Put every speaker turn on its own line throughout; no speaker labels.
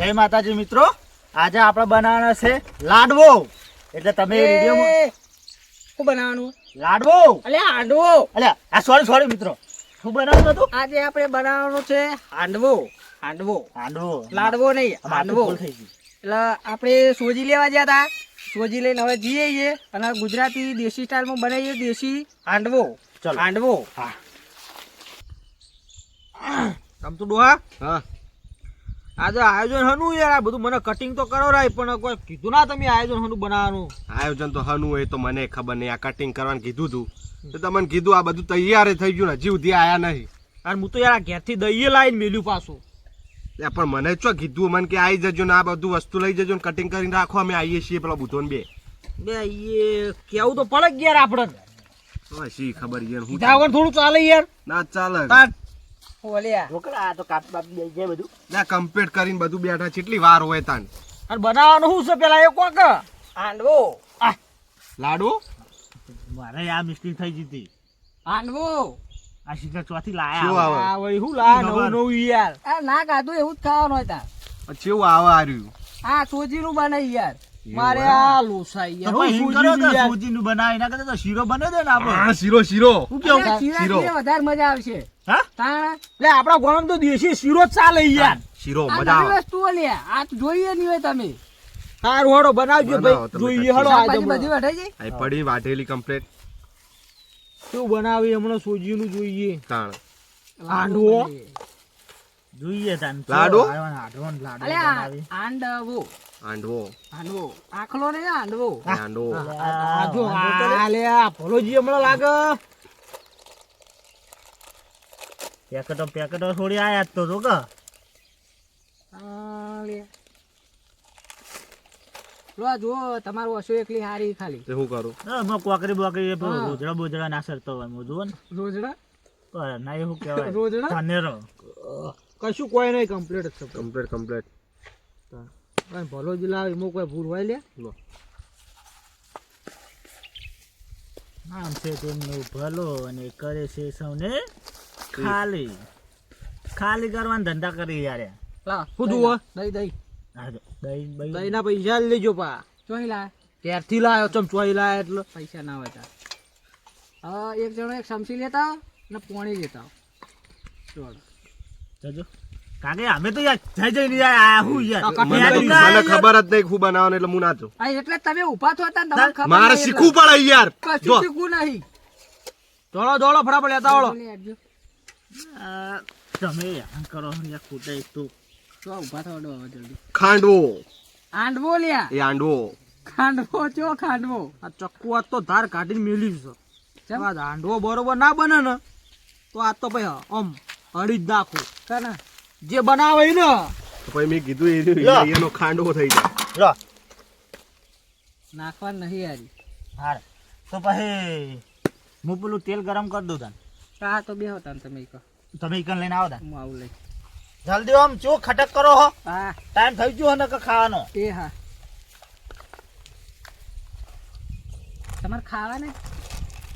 જય માતાજી મિત્રો. આજે આપણે બનાવવાનો છે લાડવો. એટલે તમે વિડીયોમાં
શું બનાવવાનું?
લાડવો.
અલે હાંડવો
એટલે આ સોરી સોરી મિત્રો. શું બનાવવાનું હતું?
આજે આપણે બનાવવાનું છે હાંડવો હાંડવો
હાંડવો
લાડવો નહીં હાંડવો
થઈ ગયું.
એટલે આપણે સોજી લેવા ગયા હતા સોજી લઈને હવે જઈએ છીએ અને ગુજરાતી દેશી સ્ટાઇલમાં બનાવીએ દેશી હાંડવો
ચલો.
હાંડવો
હા.
આમ તો ડોહા?
હા.
આજે આયોજન હનું યાર આ બધું મને કટિંગ તો કરો રાય પણ કોઈ કીધું ના તમે આયોજન હનું બનાવવાનું.
આયોજન તો હનું હોય તો મને ખબર નહીં. આ કટિંગ કરવાનું કીધું તું. તો તમને કીધું આ બધું તૈયાર થઈ ગયું ને હજી સુધી આયા નહીં.
અને હું તો યાર આ ઘેરથી દઈએ લાવીને મેલ્યું પાછું.
પણ મને ચો કીધું મને કે આવી જજો ને આ બધું વસ્તુ લઈ જજો ને કટિંગ કરીને રાખો અમે આવીએ છીએ પેલા બુધોન બે.
બે એ કેવું તો પડે યાર આપણે
શી ખબર યાર હું
થોડું ચાલે યાર.
ના ચાલે.
ઓલ્યા
રોકડા આ તો કાપ બાપ દઈ બધું.
ના કમ્પ્લીટ કરીને બધું બેઠા કેટલી વાર હોય તાન.
અને બનાવવાનું શું છે પેલા એ કોક
હાંડવો.
લાડુ?
મારે આ મિસ્ટેક થઈ હતી.
હાંડવો.
આ સીધા ચોથી લાયા
આ વળી શું લા નવું નવું યાર.
આ ના કાધું એવું જ ખાવાનું હોય તાર.
ચેવું આવે આ
આ સોજીનું બનાવી યાર.
મારે આ લોસાઈ
તો
યાર. હું
એમ કરો તો
યાર.
સૂજીનું બનાવી ના કરતા તો શીરો બને દે ને આપણે.
હા શીરો શીરો.
શું કેવું?
શીરો. વધારે મજા આવશે.
હા?
તાણ?
લે આપણા ગોળમ તો દેશી શીરો જ ચાલે યાર.
શીરો મજા આવે.
વસ્તુ લે આ જોઈએ નહીં હોય તમે.
સારું હોડો બનાવજો ભાઈ. જોઈએ હળો આજે
બધી વઢાઈ જાય
આ પડી વાટેલી કમ્પ્લીટ
શું બનાવી હમણાં સોજીનું જોઈએ.
તાણ.
લાડવો
જોઈએ તાન લાડવો લાડવો લાડવો
હાંડવો
આંડવો.
આખલો ને આંડવો.
આંડવો.
આજો આલે આ લે આ હમણાં લાગે.
પેકેટો પેકેટો થોડી આયા તો તો કે.
આ લે. તમારું હસુ એકલી હારી ખાલી.
તે શું કરું?
હા, કોકરી બોકરી
હા.
રોજડા બોજડા ના સરતો હોય હું
રોજડા?
પણ ના એવું કહેવાય?
રોજડા?
ધનેરો.
કશું કોઈ નહીં કમ્પ્લીટ છે.
કમ્પ્લીટ કમ્પ્લીટ
પણ ભલોજી લાવ એમાં કોઈ ભૂલ હોય લે.
નામ છે તેમનું ભલો અને કરે છે સૌને ખાલી. ખાલી કરવાના ધંધા કરી યાર.
લા
શું જુઓ?
દઈ દઈ.
હા જો, દહીં બહીં.
દહીંના પૈસા લેજો પા.
ચોઈ લા
ક્યારથી લાયો ચમ ચોઈ લાયો એટલે.
પૈસા ના હોય હા એક જણો એક સમસી લેતા ને પોણી લેતા આવો.
જજો કાકે અમે તો યાર જઈ જઈને યાર આ હું યાર.
મને ખબર જ નહીં શું બનાવવાનું એટલે હું
એટલે તમે ઊભા થયો હતા તમને ખબર
મારે શીખવું પડે યાર.
કશું શીખવું નહીં.
દોડો દોડો ફટાફટ લેતા આવડો.
બોલી આપજો.
આ તમે યાર કરો યાર ખોટા એક તો.
જો ઊભા થવા દો જલ્દી.
ખાંડવો.
આંડવો લ્યા.
એ આંડવો.
ખાંડવો ચો ખાંડવો.
આ ચક્કુ આજ તો ધાર કાઢીને મેલી છે. આંડવો બરોબર ના બને ને તો આ તો ભાઈ આમ અડી જ નાખું.
કના
જે બનાવે ને.
તો મેં કીધું એ- એનો ખાંડો થઈ જાય.
લો.
નાખવા નહીં યારી.
હાર. તો પછી હું પેલું તેલ ગરમ કરી દઉં તને.
હા તો બે હતા તમે એક
તમે એક લઈને આવો
હું આવું લઈ.
જલ્દી આમ ચો ખટક કરો હો.
હા.
ટાઈમ થઈ ગયો ને કે ખાવાનો.
એ હા. તમારે ખાવાને?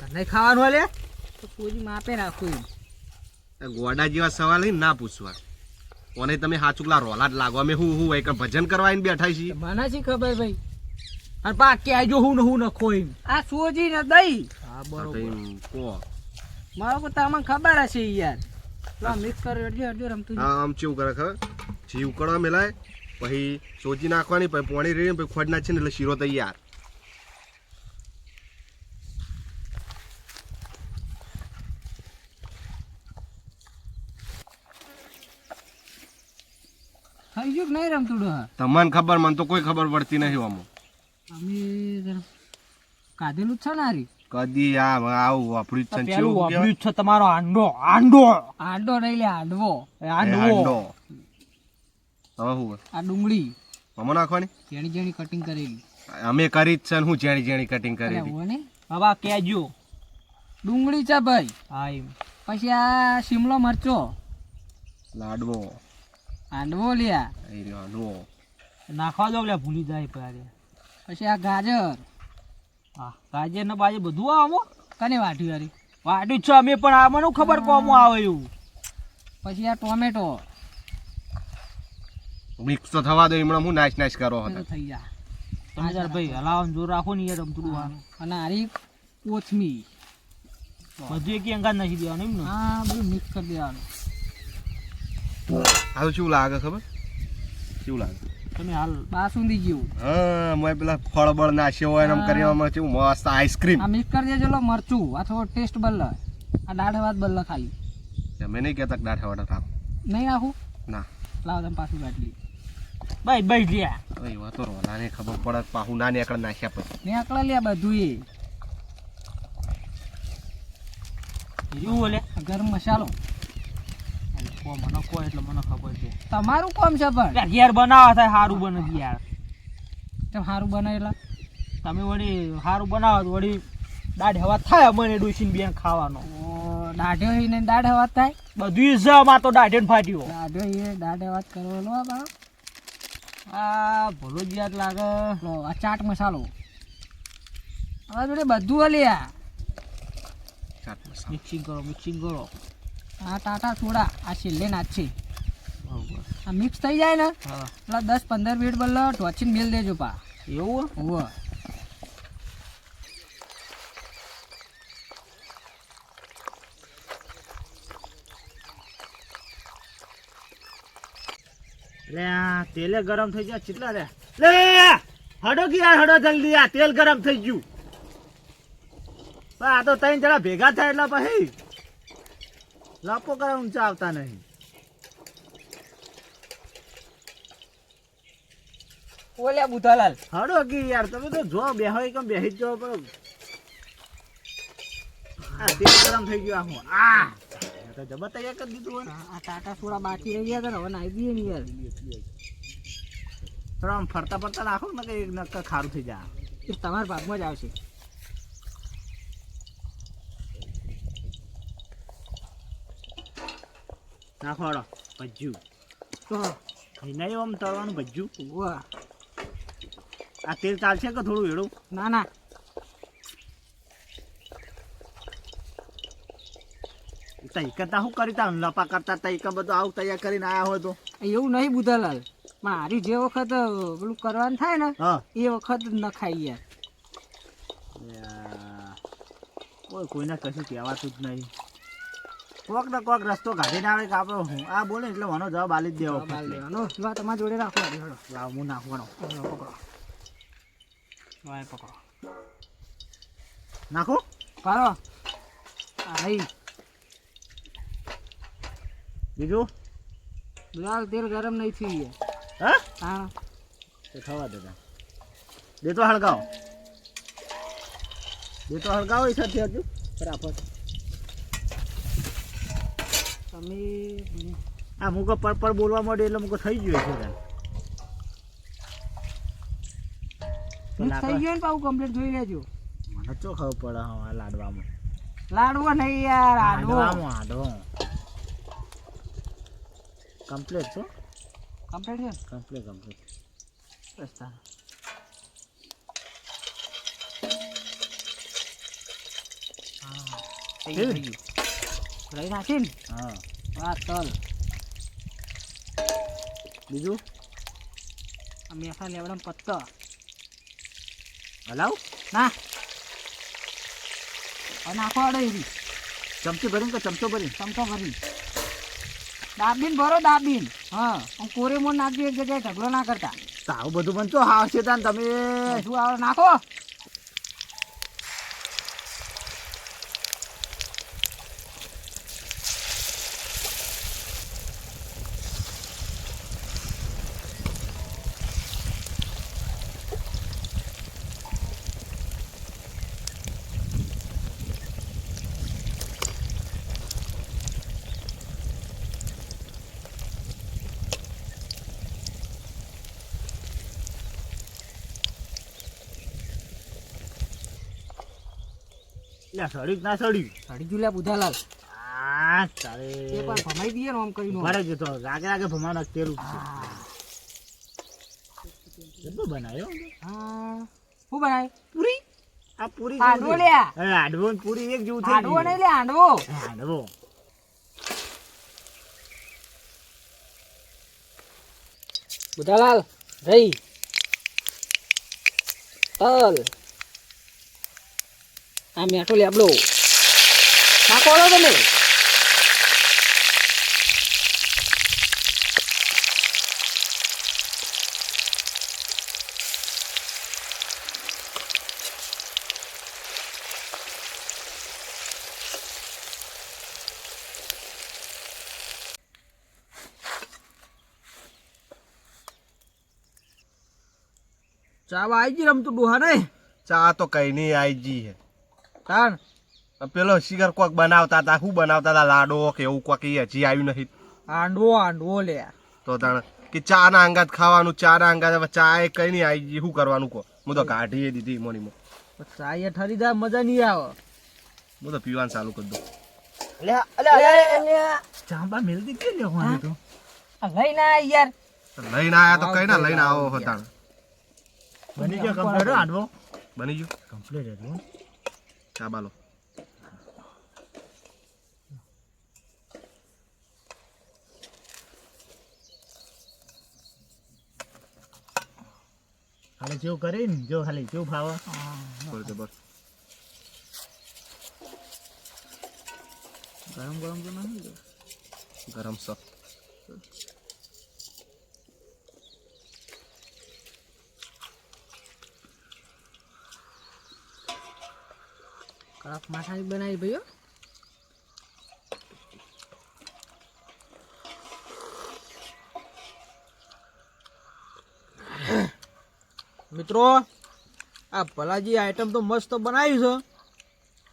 તને
નહીં ખાવાનું લે.
તો કોઈ માપે રાખું એમ.
ગોડા જેવા સવાલ ના પૂછવા. કોને તમે હાચુકલા રોલા લાગવા લાગો. અમે હું હું હોય કે ભજન કરવા આવીને બેઠા છીએ.
મને શી ખબર ભાઈ?
અને પા કે આજો હું ને હું નખો એમ
આ સોજી ને દઈ
હા બરોબર.
કો
મારો કો તમને ખબર હશે યાર. લા મિક્સ કર અડજો અડજો રમતું
હા આમ ચેવું કરે ખબર? જીવ ઉકળવા મેલાય પછી સોજી નાખવાની પછી પોણી રેડી પછી ખોડ નાખીને એટલે શીરો તૈયાર.
થઈ ગયું કે નહીં રમતું
તમને ખબર મને તો કોઈ ખબર પડતી નથી આમાં.
અમે કાઢેલું જ છે ને હારી.
કદી આ આવું વાપર્યું જ છે ને
પેલું વાપર્યું જ છે તમારો આંડો આંડો.
આંડો નહીં લે આંડવો.
આંડવો
હવે હું
આ ડુંગળી.
આમાં નાખવાની?
જેણી જેણી કટિંગ કરેલી.
અમે કરી જ છે ને હું જેણી જેણી કટિંગ
કરેલી.
હવે આ કેજો.
ડુંગળી છે ભાઈ.
હા
પછી આ શિમલો મરચો.
લાડવો.
આંડવો લ્યા.
એ હાંડવો
નાખવા દો લ્યા ભૂલી જાય પેલા
પછી આ ગાજર.
હા ગાજર ને બાજે બધું આવો
કને વાટ્યું યારી
વાટ્યું જ છે અમે પણ આ મને ખબર કોમ આવે એવું.
પછી આ ટોમેટો.
મિક્સ તો થવા દો હમણાં હું નાશ નાશ કરો હતો.
થઈ જા.
તમે યાર ભાઈ હલાવન જોર રાખો ને યાર રમતું આ
અને આરી કોથમી
બધું એક અંગાજ નાખી દેવાનું એમ ને?
હા બધું મિક્સ કરી દેવાનું.
આ તો શું લાગે ખબર? શું લાગે?
તમે હાલ
બાસુંદી જેવું
હા મેં પેલા ફળ બળ નાખ્યો હોય ને કરી કેવું મસ્ત આઈસ્ક્રીમ
આ મિક્સ કરી દેજો લો મરચું. આ થોડો ટેસ્ટ બદલ આ દાઢ વાત બદલ ખાલી.
તમે નહીં કહેતા કે દાઠા વાટા થાવ.
નહીં નાખું
ના.
લાવ તમે પાછું કાઢી
ભાઈ ભાઈ લ્યા.
હવે એવા રોલાને ખબર પડે પાહુ ના નીકળે નાખ્યા પછી.
મેં આકડા લે બધું એ.
એવું બોલે
ગરમ મસાલો.
કો મને કો એટલે મને ખબર છે.
તમારું કોમ છે પણ.
ઘેર બનાવવા થાય સારું બને છે યાર.
તમે સારું બનાવેલા.
તમે વળી સારું બનાવો તો વળી દાઢ હવા થાય મને ડોસીને બેન ખાવાનો.
દાઢો ને દાઢ વાત થાય?
બધું જ અમાર તો દાઢે ફાટ્યો.
દાઢો એ દાઢ વાત કરો લો આ
ભલો જ લાગે.
લો આ ચાટ મસાલો. હવે જોડે બધું હલ્યા
ચાટ મસાલો.
મિક્સિંગ કરો મિક્સિંગ કરો.
આ ટાટા સોડા આ છેલ્લે છે. આ મિક્સ થઈ જાય ને પેલા દસ પંદર મિનિટ બદલો ટોચીને મેલ દેજો પા.
એવું
હોવ
લે તેલે ગરમ થઈ ગયા કેટલા રે? લે હડો કે યાર હડો જલ્દી આ તેલ ગરમ થઈ ગયું. આ તો તઈ જરા ભેગા થાય એટલે પછી. લપો કરવા ઊંચા આવતા નહીં.
ઓલ્યા બુધાલાલ.
હડો કે યાર તમે તો જો બેહો કે બેહી જ પણ. આ તેલ ગરમ થઈ ગયો હું. આ. તો જબર તૈયાર કરી દીધું
આ ટાટા સોડા બાકી રહી ગયા હતા ને હવે નાઈ દઈએ ને યાર.
થોડા આમ ફરતા ફરતા નાખો ને કે નક્કર ખારું થઈ જાય.
તમારા ભાગમાં જ આવશે.
નાખો હડો ભજ્યું
તો
નહીં આમ તળવાનું ભજ્જું.
વાહ.
આ તેલ ચાલશે કે થોડું વેડું?
ના ના.
તઈ કરતા શું કરી તા લપા કરતા તઈ કે બધું આવું તૈયાર કરીને આયા હોય તો?
એવું નહીં બુધાલાલ. પણ હારી જે વખત પેલું કરવાનું થાય ને એ વખત ન ખાઈ યાર.
કોઈ કોઈને કશું કહેવાતું જ નહીં. કોક ને કોક રસ્તો કાઢીને આવે કે આપણે હું આ બોલે એટલે મને જવાબ આલી જ દેવો.
લેવાનો લો તમારા જોડે રાખો હારી
લાવ હું નાખવાનો.
પકડો. વાય પકડો.
નાખો?
પારો આ રહી.
બીજું?
બિલાલ તેલ ગરમ નહીં થઈ ગયા.
હા?
હા.
તો થવા દેતા દે તો હળગાવો. દે તો હળગાવો એ સાથે હજુ. ફટાફટ.
તમે
આ મુકો પર બોલવા માંડ્યો એટલે મુકો થઈ ગયો છે.
થઈ ગયો ને પાછું કમ્પ્લીટ જોઈ લેજો.
મને ચો ખબર પડે હા લાડવામાં.
લાડવો નહીં યાર આડવો
હાંડવામાં કમ્પ્લીટ છો?
કમ્પ્લીટ છે?
કમ્પ્લીટ કમ્પ્લીટ
રસ્તા હા થઈ ગયું, થઈ ગયું. રહી નાખી ને?
હા.
તલ
બીજું?
આ મેસા લેવડા પત્તો.
હલાવ.
ના. અને નાખો અડે એવી
ચમચી ભરીને કે ચમચો ભરી
ચમચો ભરી દાબીન ભરો દાબીન હા હું કોરેમોન નાખજો એક જગ્યાએ ઢગલો ના કરતા.
આવું બધું બનતો હા છે તમે.
શું આવડે નાખો.
લે સડી ના સડી.
સડી ગયું લે બુધાલાલ.
આ તારે.
એક વાર ભમાઈ દઈએ ને આમ કરીને.
ભરે જતો રાગે રાગે ભમાનો તેલ ઉઠશે. બનાવ્યો?
હા. શું બનાય?
પૂરી? આ પૂરી
હાંડવો લ્યા.
હાડવો ને પૂરી એક જેવું થઈ
હાંડવો નહીં લે હાંડવો.
હાંડવો.
બુધાલાલ રહી. તલ. આ મેઠો લેબડો નાખો લો તમે
ચા આવી ગઈ રમતું ડોહા નહીં
ચા તો કઈ નહીં આઈ જી હે આ પેલો શિખર કોક બનાવતા હતા શું બનાવતા હતા? લાડો કે એવું કોક એ હજી આવ્યું નથી.
આંડવો આંડવો લે.
તો તાણ કે ચા ના અંગાત ખાવાનું ચા ના અંગાત હવે ચા એ કઈ નહીં આવી શું કરવાનું કહો? હું તો કાઢી દીધી મોની માં
ચા એ ઠરી જાય મજા નહીં આવે.
હું તો પીવાનું ચાલુ કરી દઉં.
ચાંબા મેલતી કે લેવાનું તો?
લઈને આ યાર.
લઈને આયા તો કઈ ના લઈને આવો હતા
બની ગયો કમ્પ્લીટ? આંડવો?
બની ગયો?
કમ્પ્લીટ હતું
ચા બાલો
ખાલી જેવું કરીને જો ખાલી જેવું ફાવે
બરોબર
ગરમ ગરમ તો નહીં
ગરમ સપ
કડક માથાની બનાવી ભાઈઓ
મિત્રો આ ભલાજી આઈટમ તો મસ્ત બનાવી છે.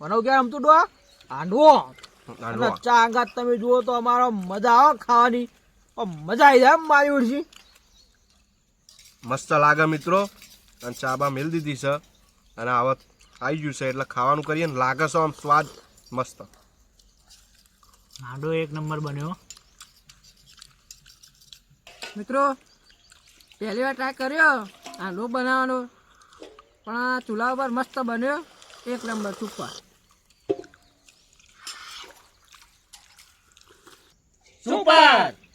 બનાવ કે આમ તો આંડવો. અને ચા અંગાત તમે જુઓ તો અમારો મજા આવે ખાવાની. મજા આવી જાય એમ મારી ઉડશી
મસ્ત લાગે મિત્રો. અને ચા બા મેલ દીધી છે. અને હવે આવી ગયું છે એટલે ખાવાનું કરીએ ને લાગે છે આમ સ્વાદ મસ્ત.
આડો એક નંબર બન્યો.
મિત્રો પહેલી વાર ટ્રાય કર્યો હાંડો બનાવવાનો. પણ આ ચૂલા ઉપર મસ્ત બન્યો એક નંબર સુપર.
સુપર!